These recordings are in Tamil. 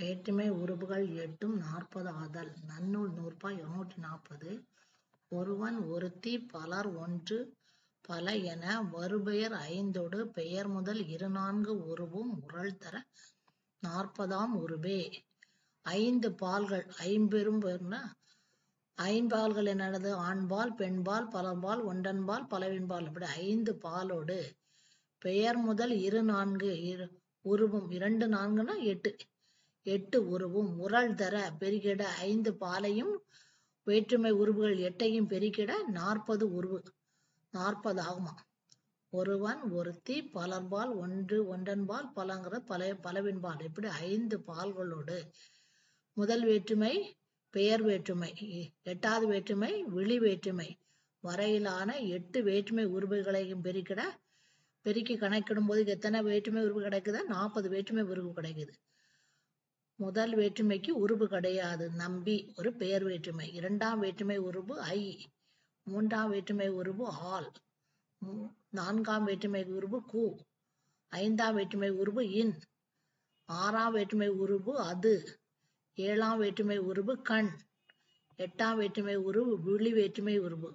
வேற்றுமை உருபுகள் எட்டும் நாற்பது ஆதல். நன்னூல் நூற்பா இருநூற்றி நாற்பது. ஒருவன் ஒருத்தி பலர் ஒன்று பல என வருபெயர் ஐந்தொடு பெயர் முதல் இரு நான்கு உருவும் உரல் தர நாற்பதாம் உருபே. ஐந்து பால்கள் ஐம்பெரும் பெருனா ஐம்பால்கள் என்னது? ஆண்பால் பெண்பால் பலம்பால் ஒன்றன்பால் பலவின்பால். அப்படி ஐந்து பாலோடு பெயர் முதல் இரு நான்கு இரு உருவும் இரண்டு நான்குன்னா எட்டு. எட்டு உருவும் உரல் தர பெருகிட ஐந்து பாலையும் வேற்றுமை உருவுகள் எட்டையும் பெருக்கிட நாற்பது உருவு. நாற்பது ஆகுமா? ஒருவன் ஒருத்தி பலர்பால் ஒன்று ஒன்றன்பால் பலங்கிற பல பலவின்பால். இப்படி ஐந்து பால்களோடு. முதல் வேற்றுமை பெயர் வேற்றுமை. எட்டாவது வேற்றுமை விழி வேற்றுமை. வரையிலான எட்டு வேற்றுமை உருவுகளையும் பெருக்கிட பெருக்கி கணக்கிடும் போது எத்தனை வேற்றுமை உருவு கிடைக்குதா? நாற்பது வேற்றுமை உருவு கிடைக்குது. முதல் வேற்றுமைக்கு உருவு கிடையாது. நம்பி ஒரு பெயர் வேற்றுமை. இரண்டாம் வேற்றுமை உருவு ஐ. மூன்றாம் வேற்றுமை உருவு ஆல். நான்காம் வேற்றுமை உருவு கு. ஐந்தாம் வேற்றுமை உருவு இன். ஆறாம் வேற்றுமை உருவு அது. ஏழாம் வேற்றுமை உருவு கண். எட்டாம் வேற்றுமை உருவு விழி வேற்றுமை உருவு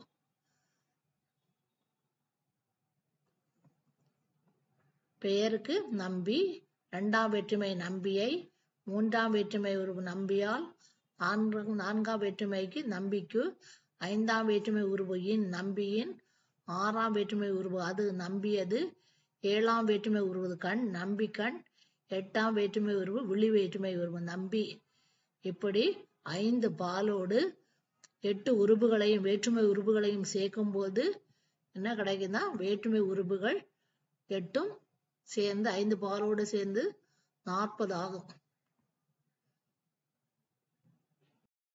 பெயருக்கு நம்பி இரண்டாம் வேற்றுமை நம்பியை மூன்றாம் வேற்றுமை உருவு நம்பியால் நான்கு நான்காம் வேற்றுமைக்கு நம்பிக்கு ஐந்தாம் வேற்றுமை உருவு இன் நம்பியின் ஆறாம் வேற்றுமை உருவு அது நம்பியது ஏழாம் வேற்றுமை உருவது கண் நம்பி கண் எட்டாம் வேற்றுமை உருவு விழி வேற்றுமை உருவு நம்பி. இப்படி ஐந்து பாலோடு எட்டு உருபுகளையும் வேற்றுமை உருபுகளையும் சேர்க்கும் போது என்ன கிடைக்குதுன்னா வேற்றுமை உருபுகள் எட்டும் சேர்ந்து ஐந்து பாலோடு சேர்ந்து நாற்பது ஆகும்.